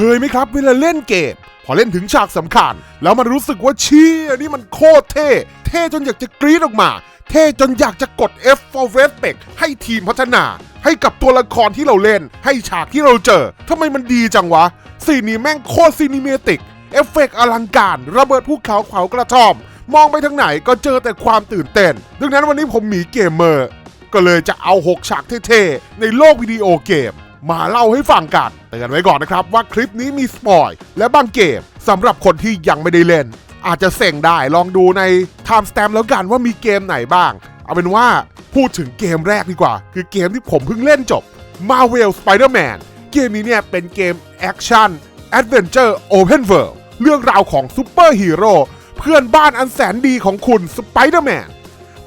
เคยไหมครับเวลาเล่นเกมพอเล่นถึงฉากสำคัญ แล้วมันรู้สึกว่าเชี่ยนี่มันโคตรเท่ เท่จนอยากจะกรี๊ดออกมา เท่จนอยากจะกด F for respect ให้ทีมพัฒนา ให้กับตัวละครที่เราเล่น ให้ฉากที่เราเจอทำไมมันดีจังวะซีนนี้แม่งโคตรซีนิเมติกเอฟเฟกต์อลังการ ระเบิดภูเขาเผากระท่อม มองไปทางไหนก็เจอแต่ความตื่นเต้น ดังนั้นวันนี้ผมหมีเกมเมอร์ ก็เลยจะเอา 6 ฉากเท่ๆ ในโลกวิดีโอเกม มาเล่าให้ฟังกันเตือนไว้ก่อนนะครับว่าคลิปนี้มีสปอยและบางเกมสำหรับคนที่ยังไม่ได้เล่น อาจจะเซ็งได้ลองดูใน Time Stamp แล้วกันว่ามีเกมไหนบ้าง เอาเป็นว่าพูดถึงเกมแรกดีกว่า คือเกมที่ผมเพิ่งเล่นจบ Marvel Spider-Man เกมนี้เนี่ยเป็นเกมแอคชั่น Adventure Open World เรื่องราวของซูเปอร์ฮีโร่เพื่อนบ้านอันแสนดีของคุณสไปเดอร์แมน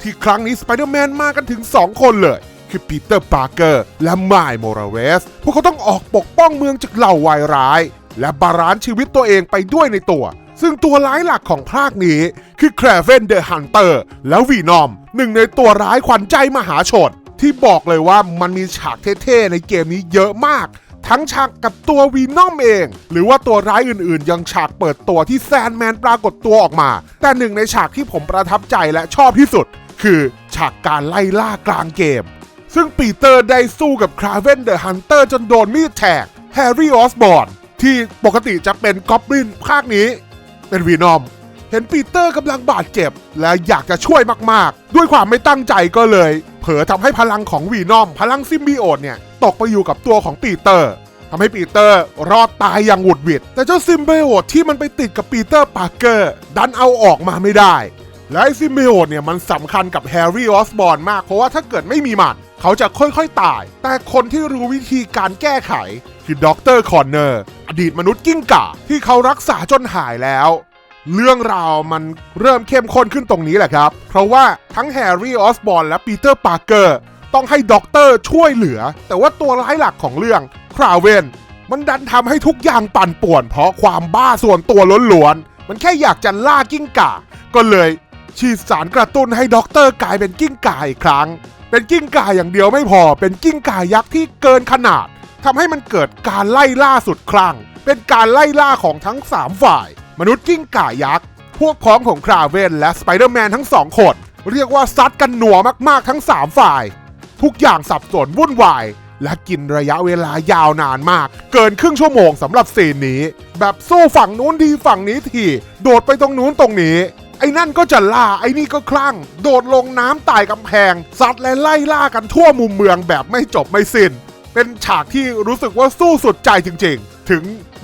ที่ครั้งนี้สไปเดอร์แมนมากันถึง 2 คนเลย คือปีเตอร์ปาร์เกอร์และไมล์โมราเวส พวกเขาต้องออกปกป้องเมืองจากเหล่าวายร้าย และบาลานซ์ชีวิตตัวเองไปด้วยในตัว ซึ่งตัวร้ายหลักของภาคนี้ คือแครเวนเดอะฮันเตอร์และวีนอม หนึ่งในตัวร้ายขวัญใจมหาชน ที่บอกเลยว่ามันมีฉากเท่ๆในเกมนี้เยอะมากทั้งฉากกับตัววีนอมเอง หรือว่าตัวร้ายอื่นๆ ยังฉากเปิดตัวที่แซนแมนปรากฏตัวออกมา แต่หนึ่งในฉากที่ผมประทับใจและชอบที่สุด คือฉากการไล่ล่ากลางเกม ซึ่งปีเตอร์ได้สู้กับคราเวนเดอะฮันเตอร์จนโดนมีดแทงแฮร์รี่ออสบอร์นที่ปกติจะเป็นกอบลินภาคนี้ เป็นวีนอม เห็นปีเตอร์กำลังบาดเจ็บ และอยากจะช่วยมากๆ ด้วยความไม่ตั้งใจก็เลย เผลอทำให้พลังของวีนอม พลังซิมบิโอตเนี่ย ตกไปอยู่กับตัวของปีเตอร์ทำให้ปีเตอร์รอดตายอย่างหวุดหวิด แต่เจ้าซิมเบโอตที่มันไปติดกับปีเตอร์ปาร์เกอร์ ดันเอาออกมาไม่ได้ และไอซิมบิโอตเนี่ยมันสำคัญกับแฮร์รี่ออสบอนมาก เพราะว่าถ้าเกิดไม่มีมันเขาจะค่อยๆตาย แต่คนที่รู้วิธีการแก้ไข คือด็อกเตอร์คอนเนอร์อดีตมนุษย์กิ้งก่าที่เขารักษาจนหายแล้ว เรื่องราวมันเริ่มเข้มข้นขึ้นตรงนี้แหละครับ เพราะว่าทั้งแฮร์รี่ออสบอนและปีเตอร์ปาร์เกอร์ต้องให้ด็อกเตอร์ช่วยเหลือ แต่ว่าตัวร้ายหลักของเรื่องคราเวนมันดันทำให้ทุกอย่างปั่นป่วน เพราะความบ้าส่วนตัวล้วนๆมันแค่อยากจะล่ากิ้งก่าก็เลย ฉีดสารกระตุ้นให้ด็อกเตอร์กลายเป็นกิ้งก่าอีกครั้ง เป็นกิ้งก่าอย่างเดียวไม่พอ เป็นกิ้งก่ายักษ์ที่เกินขนาดทำให้มันเกิดการไล่ล่าสุดครั้งเป็นการไล่ล่าของทั้ง 3 ฝ่าย มนุษย์กิ้งก่ายักษ์ พวกพ้องของคราเวนและสไปเดอร์แมนทั้งสองคน เรียกว่าซัดกันหนัวมากๆทั้ง 3 ฝ่าย ทุกอย่างสับสนวุ่นวายและกินระยะเวลายาวนานมาก เกินครึ่งชั่วโมงสำหรับซีนนี้ แบบสู้ฝั่งนู้นทีฝั่งนี้ที โดดไปตรงนู้นตรงนี้ ไอ้นั่นก็จะล่าไอ้นี่ก็คลั่ง โดดลงน้ำตายกำแพงซัดและไล่ล่ากันทั่วมุมเมืองแบบไม่จบไม่สิ้น เป็นฉากที่รู้สึกว่าสู้สุดใจจริง ๆ ถึง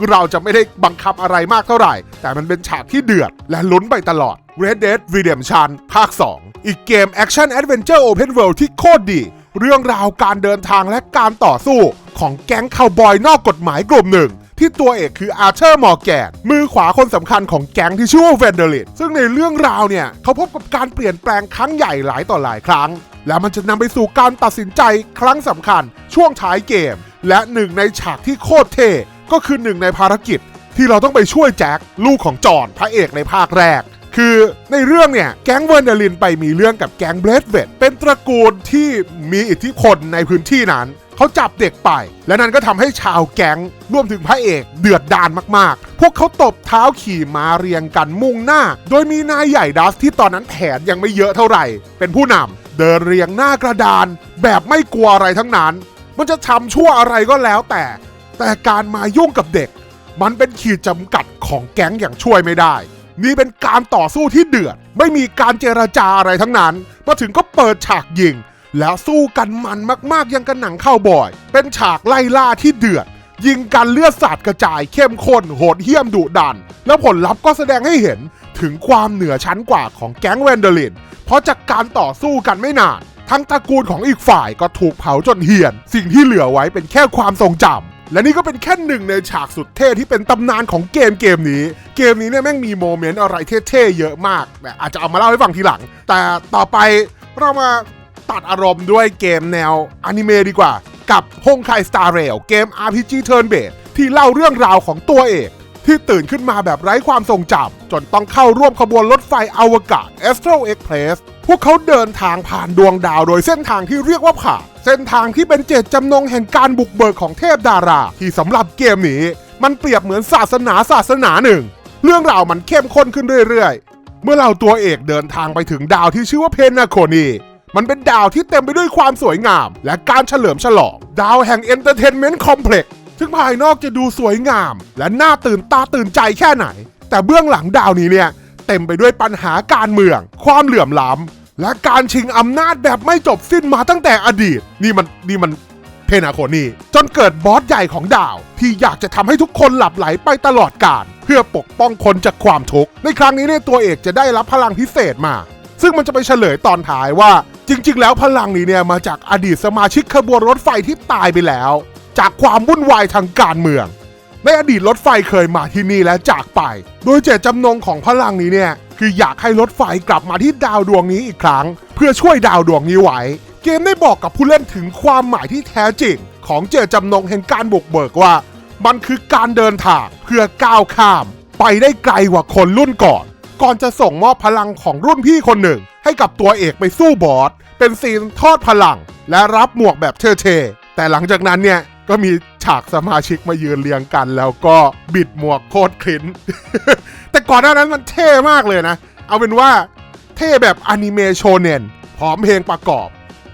เราจะไม่ได้บังคับอะไรมากเท่าไหร่ แต่มันเป็นฉากที่เดือดและลุ้นไปตลอด Red Dead Redemption ภาค 2 อีกเกม Action Adventure Open World ที่โคตรดี เรื่องราวการเดินทางและการต่อสู้ของแก๊งคาวบอยนอกกฎหมายกลุ่มหนึ่ง ที่ตัวเอกคืออาร์เธอร์มอร์แกนมือขวาคนสำคัญของแก๊งที่ชื่อว่าเวนเดลิตซึ่งในเรื่องราวเนี่ย เขาพบกับการเปลี่ยนแปลงครั้งใหญ่หลายต่อหลายครั้ง และมันจะนำไปสู่การตัดสินใจครั้งสำคัญ ช่วงท้ายเกม และหนึ่งในฉากที่โคตรเท่ก็คือหนึ่งในภารกิจ ที่เราต้องไปช่วยแจ็คลูกของจอห์นพระเอกในภาคแรก คือในเรื่องเนี่ยแก๊งเวอร์เดลินไปมีเรื่องกับแก๊งเบลดเวดเป็นตระกูลที่มีอิทธิพลในพื้นที่นั้นเขาจับเด็กไป และนั่นก็ทำให้ชาวแก๊งรวมถึงพระเอกเดือดดานมากๆ พวกเขาตบเท้าขี่ม้าเรียงกันมุ่งหน้า โดยมีนายใหญ่ดัสที่ตอนนั้นแผนยังไม่เยอะเท่าไหร่ เป็นผู้นำเดินเรียงหน้ากระดาน แบบไม่กลัวอะไรทั้งนั้น มันจะทำชั่วอะไรก็แล้วแต่ แต่การมายุ่งกับเด็ก มันเป็นขีดจำกัดของแก๊งอย่างช่วยไม่ได้ นี่เป็นการต่อสู้ที่เดือด ไม่มีการเจรจาอะไรทั้งนั้น มาถึงก็เปิดฉากยิง แล้วสู้กันมันมากๆยังกันหนังเข้าบ่อย เป็นฉากไล่ล่าที่เดือด ยิงกันเลือดสาดกระจายเข้มข้นโหดเหี้ยมดุดัน แล้วผลลัพธ์ก็แสดงให้เห็นถึงความเหนือชั้นกว่าของแก๊งแวนเดลิน เพราะจากการต่อสู้กันไม่นาน ทั้งตระกูลของอีกฝ่ายก็ถูกเผาจนเหี่ยน สิ่งที่เหลือไว้เป็นแค่ความทรงจำ และนี่ก็เป็นแค่หนึ่งในฉากสุดเท่ที่เป็นตำนานของเกมเกมนี้ เกมนี้เนี่ยแม่งมีโมเมนต์อะไรเท่ๆเยอะมากแต่อาจจะเอามาเล่าให้ฟังทีหลัง แต่ต่อไปเรามาตัดอารมณ์ด้วยเกมแนวอนิเมะดีกว่า กับฮงไคสตาร์เรลเกม RPG Turn Based ที่เล่าเรื่องราวของตัวเอกที่ตื่นขึ้นมาแบบไร้ความทรงจำจนต้องเข้าร่วมขบวนรถไฟอวกาศ Astral Express พวกเขาเดินทางผ่านดวงดาวโดยเส้นทางที่เรียกว่าผ่าน เส้นทางที่เป็นเจตจำนงแห่งการบุกเบิกของเทพดารา ที่สำหรับเกมนี้ มันเปรียบเหมือนศาสนาศาสนาหนึ่ง เรื่องราวมันเข้มข้นขึ้นเรื่อยๆ เมื่อเราตัวเอกเดินทางไปถึงดาวที่ชื่อว่าเพนนาโคนีมันเป็นดาวที่เต็มไปด้วยความสวยงาม และการเฉลิมฉลอง ดาวแห่งเอนเตอร์เทนเมนต์คอมเพล็กซ์ซึ่งภายนอกจะดูสวยงาม และน่าตื่นตาตื่นใจแค่ไหน แต่เบื้องหลังดาวนี้เนี่ยเต็มไปด้วยปัญหาการเมือง ความเหลื่อมล้ำ และการชิงอำนาจแบบไม่จบสิ้นมาตั้งแต่อดีต นี่มันนี่มันเพนาโคนีจนเกิดบอสใหญ่ของดาว ที่อยากจะทำให้ทุกคนหลับไหลไปตลอดกาลเพื่อปกป้องคนจากความทุกข์ในครั้งนี้เนี่ยตัวเอกจะได้รับพลังพิเศษมา ซึ่งมันจะไปเฉลยตอนท้ายว่า จริง ๆ แล้วพลังนี้เนี่ยมาจากอดีตสมาชิกขบวนรถไฟที่ตายไปแล้ว จากความวุ่นวายทางการเมือง ในอดีตรถไฟเคยมาที่นี่และจากไป โดยเจตจำนงของพลังนี้เนี่ย คืออยากให้รถไฟกลับมาที่ดาวดวงนี้อีกครั้ง เพื่อช่วยดาวดวงนี้ไว้ เกมได้บอกกับผู้เล่นถึงความหมายที่แท้จริง ของเจตจำนงแห่งการบุกเบิกว่า มันคือการเดินทางเพื่อก้าวข้าม ไปได้ไกลกว่าคนรุ่นก่อน ก่อนจะส่งมอบพลังของรุ่นพี่คนหนึ่ง ให้กับตัวเอกไปสู้บอสเป็นซีนทอดพลัง และรับหมวกแบบเท่ๆแต่หลังจากนั้นเนี่ยก็มี ฉากสมาชิกมายืนเรียงกัน แล้วก็บิดหมวกโคตรคลิ้น แต่ก่อนหน้านั้นมันเท่มากเลยนะ เอาเป็นว่าเท่แบบอนิเมะโชเนนพร้อมเพลงประกอบ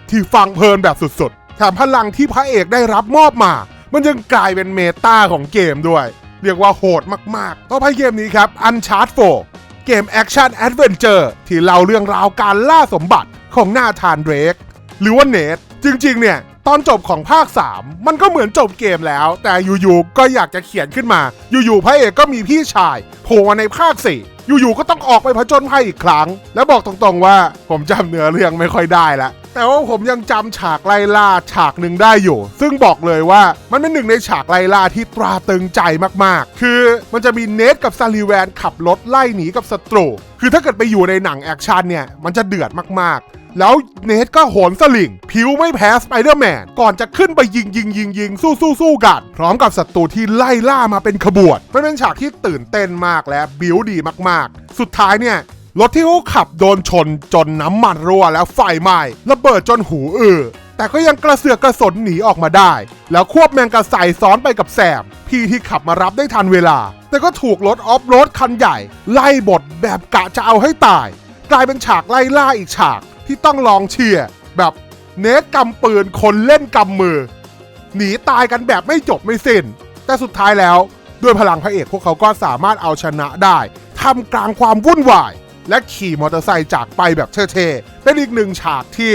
ที่ฟังเพลินแบบสุดๆแถมพลังที่พระเอกได้รับมอบมา มันยังกลายเป็นเมตาของเกมด้วย เรียกว่าโหดมากๆต่อไปเกมนี้ครับ Uncharted 4เกมแอคชั่นแอดเวนเจอร์ที่เล่าเรื่องราวการล่าสมบัติของหน้าธานเดรกหรือว่าเนทจริงๆเนี่ย ตอนจบของภาค 3 มันก็เหมือนจบเกมแล้ว แต่อยู่ๆก็อยากจะเขียนขึ้นมา อยู่ๆพระเอกก็มีพี่ชายโผล่มาในภาค 4อยู่ๆ ก็ต้องออกไปผจญภัยอีกครั้ง แล้วบอกตรงๆว่าผมจำเนื้อเรื่องไม่ค่อยได้ละ แต่ว่าผมยังจำฉากไล่ล่าฉากหนึ่งได้อยู่ ซึ่งบอกเลยว่ามันเป็นหนึ่งในฉากไล่ล่าที่ตราตึงใจมากๆ คือมันจะมีเนทกับซาลิแวนขับรถไล่หนีกับศัตรู คือถ้าเกิดไปอยู่ในหนังแอคชั่นเนี่ย มันจะเดือดมากๆ แล้วเนทก็โหนสลิง ผิวไม่แพ้สไปเดอร์แมน ก่อนจะขึ้นไปยิงยิงยิงยิงสู้สู้สู้กัน พร้อมกับศัตรูที่ไล่ล่ามาเป็นขบวนมันเป็นฉากที่ตื่นเต้นมากและบิวดีมากๆ สุดท้ายเนี่ยรถที่เขาขับโดนชนจนน้ำมันรั่วแล้วไฟไหม้ระเบิดจนหูอื้อแต่ก็ยังกระเสือกกระสนหนีออกมาได้ แล้วควบแมงกระใสซ้อนไปกับแซมพี่ที่ขับมารับได้ทันเวลา แต่ก็ถูกรถออฟโรดคันใหญ่ ไล่บดแบบกะจะเอาให้ตาย กลายเป็นฉากไล่ล่าอีกฉาก ที่ต้องลองเชียร์แบบเนทกำปืนคนเล่นกำมือ หนีตายกันแบบไม่จบไม่สิ้น แต่สุดท้ายแล้วด้วยพลังพระเอกพวกเขาก็สามารถเอาชนะได้ทำกลางความวุ่นวาย และขี่มอเตอร์ไซค์จากไปแบบเท่ๆเป็นอีกหนึ่งฉากที่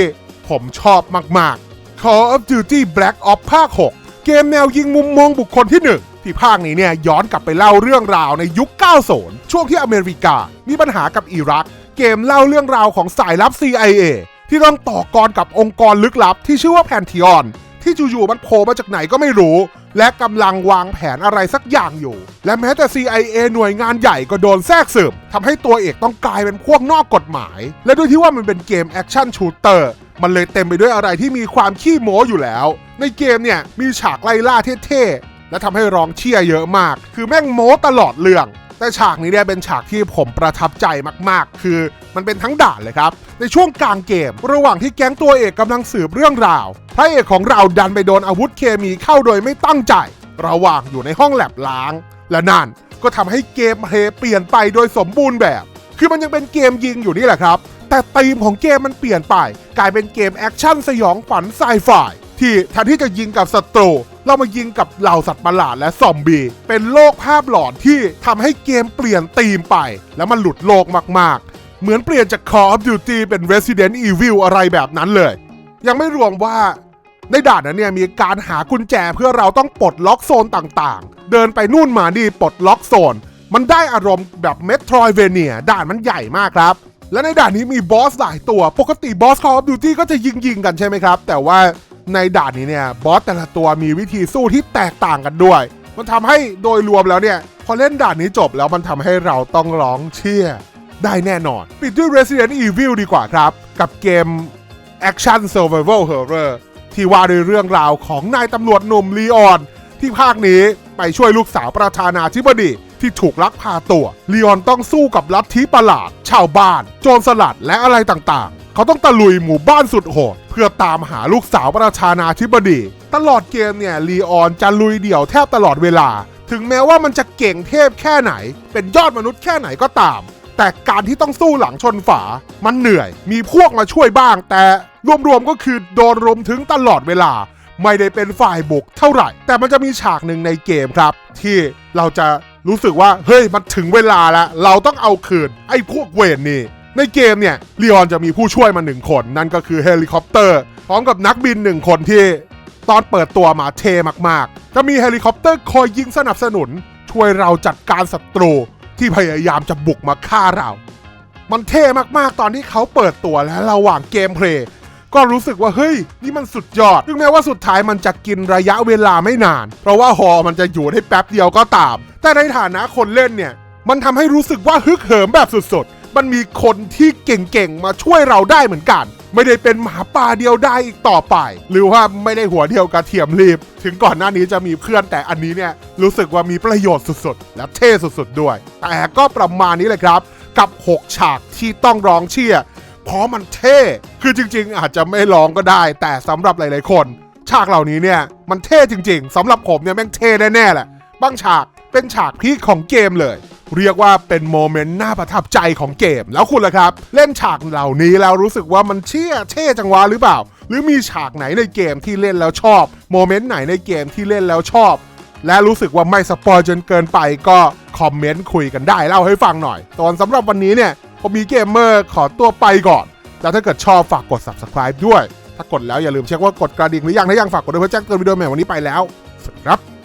ผมชอบมากๆ Call of Duty Black Ops ภาค 6 เกมแนวยิงมุมมองบุคคลที่ 1 ที่ภาคนี้เนี่ยย้อนกลับไปเล่าเรื่องราวในยุค 90 ช่วงที่อเมริกา มีปัญหากับอิรัก เกมเล่าเรื่องราวของสายลับ CIA ที่ต้องต่อกรกับองค์กรลึกลับที่ชื่อว่าแพนทีออนที่จู่ๆมันโผล่มาจากไหนก็ไม่รู้ และกำลังวางแผนอะไรสักอย่างอยู่ และแม้แต่ CIA หน่วยงานใหญ่ก็โดนแทรกซึมทำให้ตัวเอกต้องกลายเป็นพวกนอกกฎหมาย และด้วยที่ว่ามันเป็นเกมแอคชั่นชูเตอร์มันเลยเต็มไปด้วยอะไรที่มีความขี้โม้อยู่แล้ว ในเกมเนี่ยมีฉากไล่ล่าเท่ๆและทำให้ร้องเชียร์เยอะมาก คือแม่งโม้ตลอดเรื่อง แต่ฉากนี้เนี่ยเป็นฉากที่ผมประทับใจมากๆ คือมันเป็นทั้งด่านเลยครับ ในช่วงกลางเกม ระหว่างที่แก๊งตัวเอกกำลังสืบเรื่องราว พระเอกของเราดันไปโดนอาวุธเคมีเข้าโดยไม่ตั้งใจ ระหว่างอยู่ในห้องแลบล้าง และนั่นก็ทำให้เกมเพลย์เปลี่ยนไปโดยสมบูรณ์แบบ คือมันยังเป็นเกมยิงอยู่นี่แหละครับ แต่ธีมของเกมมันเปลี่ยนไป กลายเป็นเกมแอคชั่นสยองขวัญไซไฟที่แทนที่จะยิงกับศัตรู เรามายิงกับเหล่าสัตว์ประหลาดและซอมบี้เป็นโลกภาพหลอนที่ทำให้เกมเปลี่ยนธีมไป แล้วมันหลุดโลกมากๆ เหมือนเปลี่ยนจาก Call of Duty เป็น Resident Evil อะไรแบบนั้นเลย ยังไม่รวมว่าในด่านนั้นเนี่ยมีการหากุญแจเพื่อเราต้องปลดล็อกโซนต่างๆ เดินไปนู่นมานี่ปลดล็อกโซน มันได้อารมณ์แบบเมโทรเวเนียด่านมันใหญ่มากครับ และในด่านนี้มีบอสหลายตัว ปกติบอส Call of Duty ก็จะยิงๆกันใช่ไหมครับ แต่ว่า ในด่านนี้เนี่ยบอสแต่ละตัวมีวิธีสู้ที่แตกต่างกันด้วย มันทำให้โดยรวมแล้วเนี่ย พอเล่นด่านนี้จบแล้วมันทำให้เราต้องร้องเชียร์ได้แน่นอน ปิดด้วย Resident Evil ดีกว่าครับ กับเกม Action Survival Horror ที่ว่าด้วยเรื่องราวของนายตำรวจหนุ่มลีออน ที่ภาคนี้ไปช่วยลูกสาวประธานาธิบดีที่ถูกลักพาตัวลีออนต้องสู้กับลัทธิประหลาด ชาวบ้าน โจรสลัดและอะไรต่าง เขาต้องตะลุยหมู่บ้านสุดโหด เพื่อตามหาลูกสาวประธานาธิบดี ตลอดเกมเนี่ยลีออนจะลุยเดี่ยวแทบตลอดเวลา ถึงแม้ว่ามันจะเก่งเทพแค่ไหน เป็นยอดมนุษย์แค่ไหนก็ตาม แต่การที่ต้องสู้หลังชนฝา มันเหนื่อย มีพวกมาช่วยบ้าง แต่รวมๆก็คือโดนรุมถึงตลอดเวลาไม่ได้เป็นฝ่ายบุกเท่าไหร่ แต่มันจะมีฉากหนึ่งในเกมครับ ที่เราจะรู้สึกว่า เฮ้ย มันถึงเวลาแล้ว เราต้องเอาคืน ไอ้พวกเวรนี่ ในเกมเนี่ยลีออนจะมีผู้ช่วยมาหนึ่งคน นั่นก็คือเฮลิคอปเตอร์ พร้อมกับนักบินหนึ่งคนที่ตอนเปิดตัวมาเทมากๆ จะมีเฮลิคอปเตอร์คอยยิงสนับสนุน ช่วยเราจัดการศัตรูที่พยายามจะบุกมาฆ่าเรา มันเท่มากๆ ตอนที่เขาเปิดตัวและระหว่างเกมเพลย์ก็รู้สึกว่าเฮ้ย นี่มันสุดยอด ถึงแม้ว่าสุดท้ายมันจะกินระยะเวลาไม่นาน เพราะว่าฮอมันจะอยู่ได้แป๊บเดียวก็ตาม แต่ในฐานะคนเล่นเนี่ย มันทำให้รู้สึกว่าฮึกเหิมแบบสุดๆ มันมีคนที่เก่งๆ มาช่วยเราได้เหมือนกัน ไม่ได้เป็นหมาป่าเดียวได้อีกต่อไป หรือว่าไม่ได้หัวเดียวกระเทียมรีบ ถึงก่อนหน้านี้จะมีเพื่อนแต่อันนี้เนี่ยรู้สึกว่ามีประโยชน์สุดๆ และเท่สุดๆด้วย แต่ก็ประมาณนี้เลยครับ กับ 6 ฉากที่ต้องร้องเชียร์เพราะมันเท่ คือจริงๆ อาจจะไม่ร้องก็ได้ แต่สำหรับหลายๆคน ฉากเหล่านี้เนี่ยมันเท่จริง ๆสำหรับผมเนี่ยแม่งเท่แน่ๆแหละบางฉากเป็นฉากพีคของเกมเลย เรียกว่าเป็นโมเมนต์น่าประทับใจของเกม แล้วคุณล่ะครับ เล่นฉากเหล่านี้แล้วรู้สึกว่ามันเชี่ยเท่จังวะหรือเปล่า หรือมีฉากไหนในเกมที่เล่นแล้วชอบโมเมนต์ไหนในเกมที่เล่นแล้วชอบ และรู้สึกว่าไม่สปอยจนเกินไปก็คอมเมนต์คุยกันได้เล่าให้ฟังหน่อย ตอนสำหรับวันนี้เนี่ยผมมีเกมเมอร์ขอตัวไปก่อนแล้วถ้าเกิดชอบฝากกด subscribe ด้วย ถ้ากดแล้วอย่าลืมเช็คว่ากดกระดิ่งหรือยังถ้ายังฝากกดด้วยเพื่อแจ้งเตือนวิดีโอใหม่วันนี้ไปแล้วสวัสดีครับ